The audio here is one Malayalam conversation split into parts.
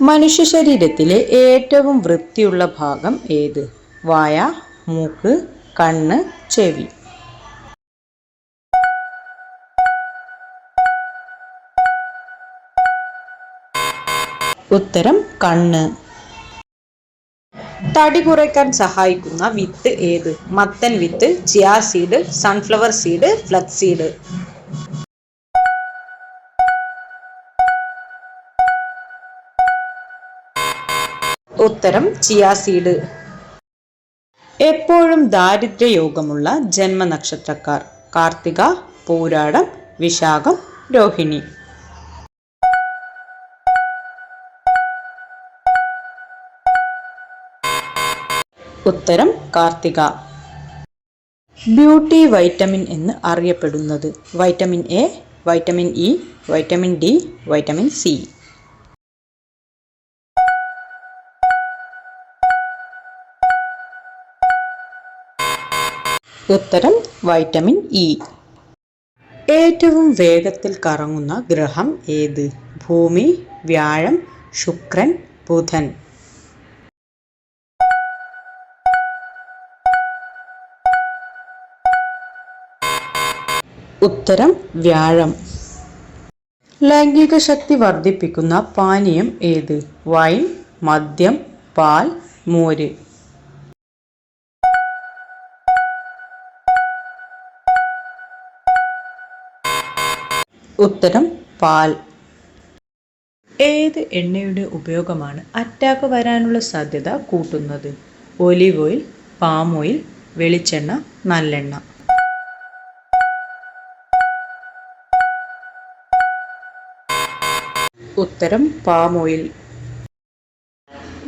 മനുഷ്യ ശരീരത്തിലെ ഏറ്റവും വൃത്തിയുള്ള ഭാഗം ഏത്? വായ മൂക്ക് കണ്ണ് ചെവി. ഉത്തരം കണ്ണ്. തടി കുറയ്ക്കാൻ സഹായിക്കുന്ന വിത്ത് ഏത്? മത്തൻ വിത്ത് chia seed sunflower seed flax seed ഉത്തരം ചിയാ സീഡ്. എപ്പോഴും ദാരിദ്ര്യയോഗമുള്ള ജന്മനക്ഷത്രക്കാർ. കാർത്തിക പൂരാടം വിശാഖം രോഹിണി. ഉത്തരം കാർത്തിക. ബ്യൂട്ടി വൈറ്റമിൻ എന്ന് അറിയപ്പെടുന്നത് vitamin A vitamin E vitamin D vitamin C. ഉത്തരം വൈറ്റമിൻ ഇ. ഏറ്റവും വേഗത്തിൽ കറങ്ങുന്ന ഗ്രഹം ഏത്? ഭൂമി വ്യാഴം ശുക്രൻ ബുധൻ. ഉത്തരം വ്യാഴം. ലൈംഗിക ശക്തി വർദ്ധിപ്പിക്കുന്ന പാനീയം ഏത്? വൈൻ മദ്യം പാൽ മോര്. ഉത്തരം പാൽ. ഏത് എണ്ണയുടെ ഉപയോഗമാണ് അറ്റാക്ക് വരാനുള്ള സാധ്യത കൂട്ടുന്നത്? ഒലിവ് ഓയിൽ പാം ഓയിൽ വെളിച്ചെണ്ണ നല്ലെണ്ണ. ഉത്തരം പാം ഓയിൽ.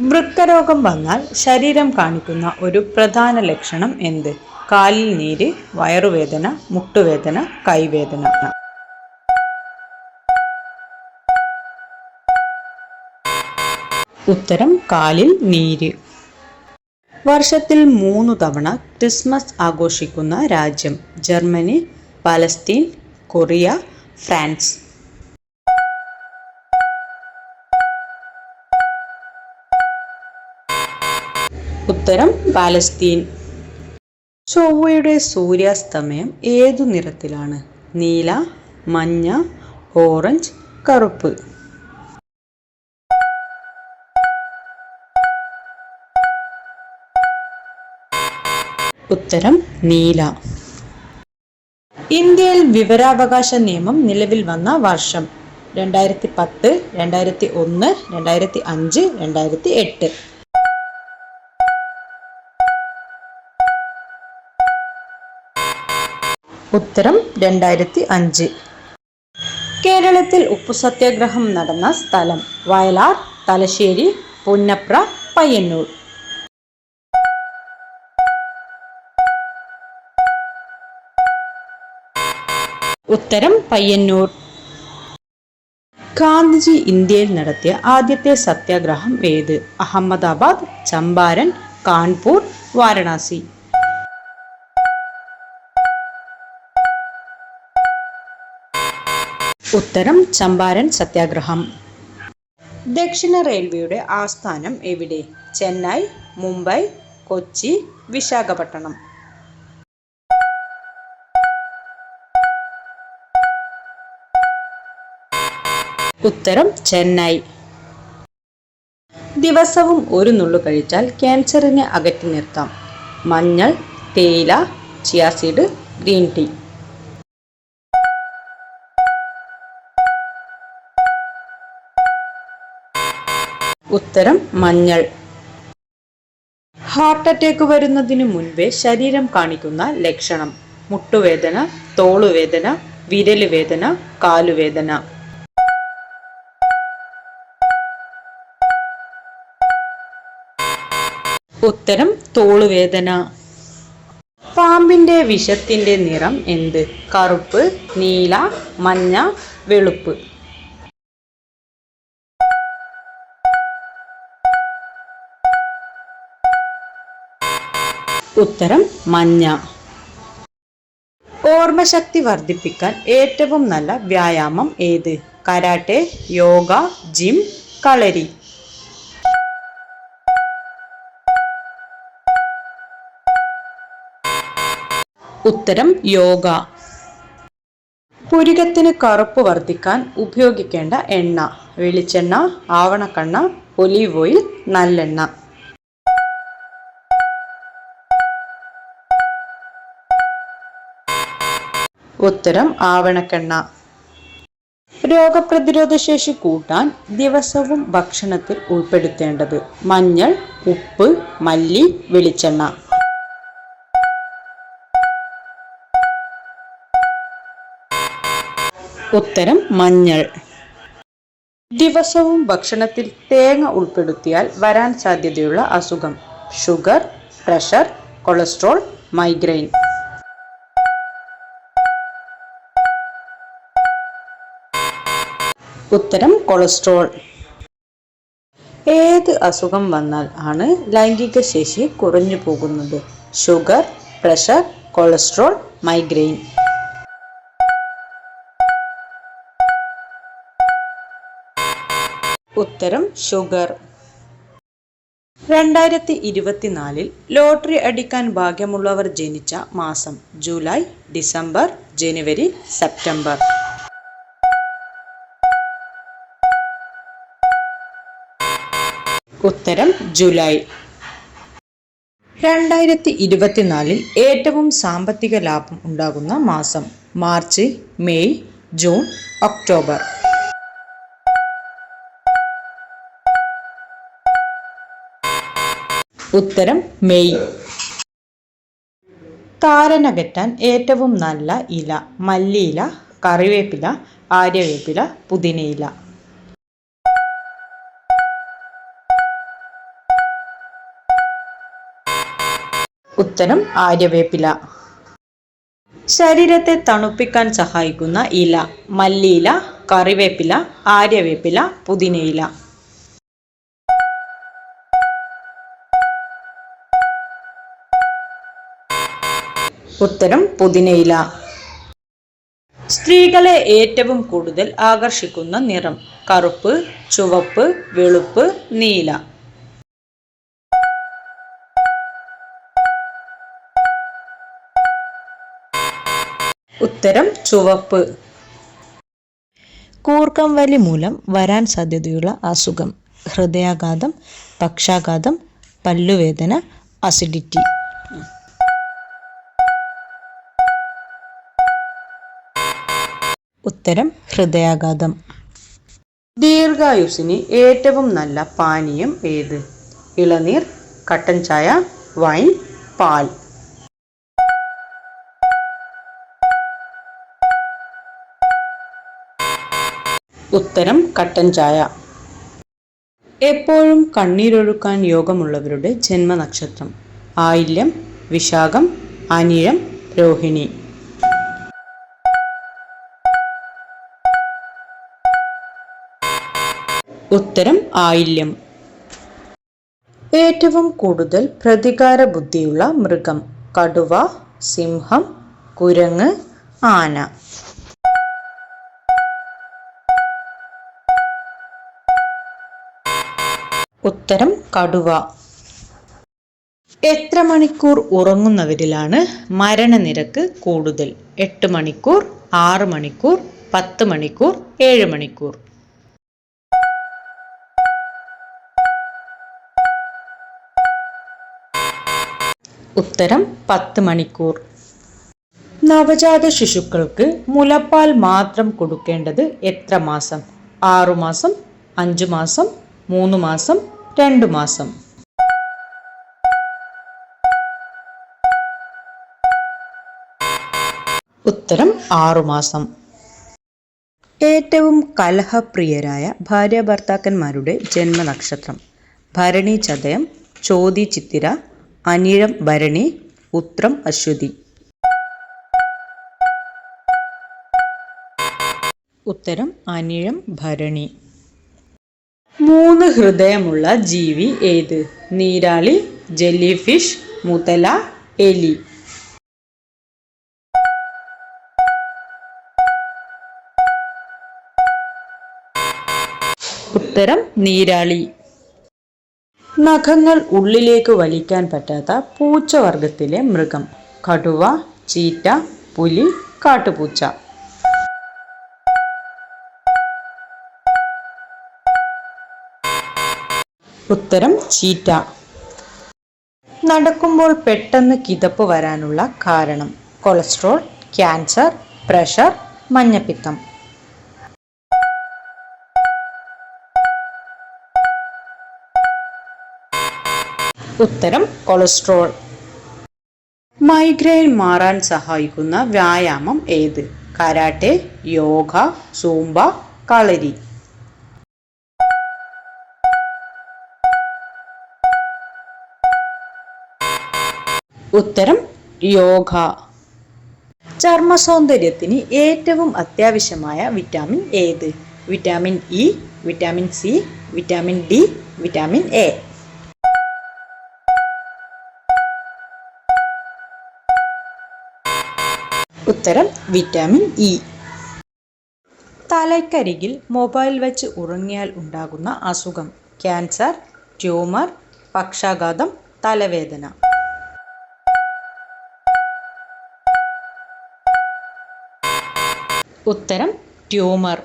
വൃക്കരോഗം വന്നാൽ ശരീരം കാണിക്കുന്ന ഒരു പ്രധാന ലക്ഷണം എന്ത്? കാലിൽ നീര് വയറുവേദന മുട്ടുവേദന കൈവേദന. ഉത്തരം കാലിൽ നീര്. വർഷത്തിൽ മൂന്ന് തവണ ക്രിസ്മസ് ആഘോഷിക്കുന്ന രാജ്യം ജർമ്മനി പലസ്തീൻ കൊറിയ ഫ്രാൻസ്. ഉത്തരം പാലസ്തീൻ. ചൊവ്വയുടെ സൂര്യാസ്തമയം ഏതു നിറത്തിലാണ്? നീല മഞ്ഞ ഓറഞ്ച് കറുപ്പ്. ഉത്തരം നീല. ഇന്ത്യയിൽ വിവരാവകാശ നിയമം നിലവിൽ വന്ന വർഷം രണ്ടായിരത്തി പത്ത് രണ്ടായിരത്തി ഒന്ന് രണ്ടായിരത്തി അഞ്ച് രണ്ടായിരത്തി എട്ട് ഉത്തരം രണ്ടായിരത്തി അഞ്ച് കേരളത്തിൽ ഉപ്പു സത്യാഗ്രഹം നടന്ന സ്ഥലം വയലാർ തലശ്ശേരി പുന്നപ്ര പയ്യന്നൂർ. ഉത്തരം പയ്യന്നൂർ. ഗാന്ധിജി ഇന്ത്യയിൽ നടത്തിയ ആദ്യത്തെ സത്യാഗ്രഹം ഏത്? അഹമ്മദാബാദ് ചമ്പാരൻ കാൺപൂർ വാരണാസി. ഉത്തരം ചമ്പാരൻ സത്യാഗ്രഹം. ദക്ഷിണ റെയിൽവേയുടെ ആസ്ഥാനം എവിടെ? ചെന്നൈ മുംബൈ കൊച്ചി വിശാഖപട്ടണം. ഉത്തരം ചെന്നൈ. ദിവസവും ഒരു നുള്ളു കഴിച്ചാൽ ക്യാൻസറിനെ അകറ്റി നിർത്താം. മഞ്ഞൾ തേയില ചിയാസീഡ് ഗ്രീൻ ടീ ഉത്തരം മഞ്ഞൾ. ഹാർട്ട് അറ്റാക്ക് വരുന്നതിന് മുൻപേ ശരീരം കാണിക്കുന്ന ലക്ഷണം. മുട്ടുവേദന തോളുവേദന വിരലുവേദന കാലുവേദന. ഉത്തരം തോളുവേദന. പാമ്പിന്റെ വിഷത്തിന്റെ നിറം എന്ത്? കറുപ്പ് നീല മഞ്ഞ വെളുപ്പ്. ഉത്തരം മഞ്ഞ. ഓർമ്മശക്തി വർദ്ധിപ്പിക്കാൻ ഏറ്റവും നല്ല വ്യായാമം ഏത്? Karate yoga gym kalari. ഉത്തരം യോഗ. പുരികത്തിന് കറുപ്പ് വർദ്ധിക്കാൻ ഉപയോഗിക്കേണ്ട എണ്ണ. വെളിച്ചെണ്ണ ആവണക്കണ്ണ ഒലീവ് ഓയിൽ നല്ലെണ്ണ. ഉത്തരം ആവണക്കെണ്ണ. രോഗപ്രതിരോധ ശേഷി കൂട്ടാൻ ദിവസവും ഭക്ഷണത്തിൽ ഉൾപ്പെടുത്തേണ്ടത് മഞ്ഞൾ ഉപ്പ് മല്ലി വെളിച്ചെണ്ണ. ഉത്തരം മഞ്ഞൾ. ദിവസവും ഭക്ഷണത്തിൽ തേങ്ങ ഉൾപ്പെടുത്തിയാൽ വരാൻ സാധ്യതയുള്ള അസുഖം. Sugar pressure cholesterol migraine. ഉത്തരം കൊളസ്ട്രോൾ. ഏത് അസുഖം വന്നാൽ ആണ് ലൈംഗിക ശേഷി കുറഞ്ഞു പോകുന്നത്. Sugar pressure cholesterol migraine. ഉത്തരം ഷുഗർ. രണ്ടായിരത്തി ഇരുപത്തിനാലിൽ ലോട്ടറി അടിക്കാൻ ഭാഗ്യമുള്ളവർ ജനിച്ച മാസം ജൂലൈ ഡിസംബർ ജനുവരി സെപ്റ്റംബർ. ഉത്തരം ജൂലൈ. രണ്ടായിരത്തി ഇരുപത്തിനാലിൽ ഏറ്റവും സാമ്പത്തിക ലാഭം ഉണ്ടാകുന്ന മാസം മാർച്ച് മെയ് ജൂൺ ഒക്ടോബർ. ഉത്തരം മെയ്. താരനകറ്റാൻ ഏറ്റവും നല്ല ഇല മല്ലിയില കറിവേപ്പില ആര്യവേപ്പില പുതിനയില. ഉത്തരം ആര്യവേപ്പില. ശരീരത്തെ തണുപ്പിക്കാൻ സഹായിക്കുന്ന ഇല മല്ലിയില കറിവേപ്പില ആര്യവേപ്പില പുതിനയില. ഉത്തരം പുതിനയില. സ്ത്രീകളെ ഏറ്റവും കൂടുതൽ ആകർഷിക്കുന്ന നിറം കറുപ്പ് ചുവപ്പ് വെളുപ്പ് നീല. ഉത്തരം ചുവപ്പ്. കൂർക്കം വലി മൂലം വരാൻ സാധ്യതയുള്ള അസുഖം. ഹൃദയാഘാതം പക്ഷാഘാതം പല്ലുവേദന അസിഡിറ്റി. ഉത്തരം ഹൃദയാഘാതം. ദീർഘായുസിന് ഏറ്റവും നല്ല പാനീയം ഏത്? ഇളനീർ കട്ടൻ ചായ വൈൻ പാൽ. ഉത്തരം കട്ടൻ ചായ. എപ്പോഴും കണ്ണീരൊഴുക്കാൻ യോഗമുള്ളവരുടെ ജന്മനക്ഷത്രം. ആയില്യം വിശാഖം അനിഴം രോഹിണി. ഉത്തരം ആയില്യം. ഏറ്റവും കൂടുതൽ പ്രതികാര ബുദ്ധിയുള്ള മൃഗം കടുവ സിംഹം കുരങ്ങ് ആന. ഉത്തരം കടുവ. എത്ര മണിക്കൂർ ഉറങ്ങുന്നവരിലാണ് മരണനിരക്ക് കൂടുതൽ? എട്ട് മണിക്കൂർ ആറ് മണിക്കൂർ പത്ത് മണിക്കൂർ ഏഴ് മണിക്കൂർ. ഉത്തരം പത്ത് മണിക്കൂർ. നവജാത ശിശുക്കൾക്ക് മുലപ്പാൽ മാത്രം കൊടുക്കേണ്ടത് എത്ര മാസം? ആറുമാസം അഞ്ചു മാസം മൂന്ന് മാസം രണ്ട് മാസം. ഉത്തരം ആറുമാസം ഏറ്റവും കലഹപ്രിയരായ ഭാര്യ ഭർത്താക്കന്മാരുടെ ജന്മനക്ഷത്രം. ഭരണി ചതയം ചോതി ചിത്തിര അനിഴം ഭരണി ഉത്രം അശ്വതി. ഉത്തരം അനിഴം ഭരണി. മൂന്ന് ഹൃദയമുള്ള ജീവി ഏത്? നീരാളി ജെല്ലി ഫിഷ് മുതല എലി. ഉത്തരം നീരാളി. നഖങ്ങൾ ഉള്ളിലേക്ക് വലിക്കാൻ പറ്റാത്ത പൂച്ചവർഗത്തിലെ മൃഗം. കടുവ ചീറ്റ പുലി കാട്ടുപൂച്ച. ഉത്തരം ചീറ്റ. നടക്കുമ്പോൾ പെട്ടെന്ന് കിതപ്പ് വരാനുള്ള കാരണം. കൊളസ്ട്രോൾ ക്യാൻസർ പ്രഷർ മഞ്ഞപ്പിത്തം. ഉത്തരം കൊളസ്ട്രോൾ. മൈഗ്രെയിൻ മാറാൻ സഹായിക്കുന്ന വ്യായാമം ഏത്? Karate yoga zumba kalari. ഉത്തരം യോഗ. ചർമ്മ സൗന്ദര്യത്തിന് ഏറ്റവും അത്യാവശ്യമായ വിറ്റാമിൻ ഏത്? Vitamin E vitamin C vitamin D vitamin A. ഉത്തരം വിറ്റാമിൻ ഇ. തലയ്ക്കരികിൽ മൊബൈൽ വെച്ച് ഉറങ്ങിയാൽ ഉണ്ടാകുന്ന അസുഖം. ക്യാൻസർ ട്യൂമർ പക്ഷാഘാതം തലവേദന. ഉത്തരം ട്യൂമർ.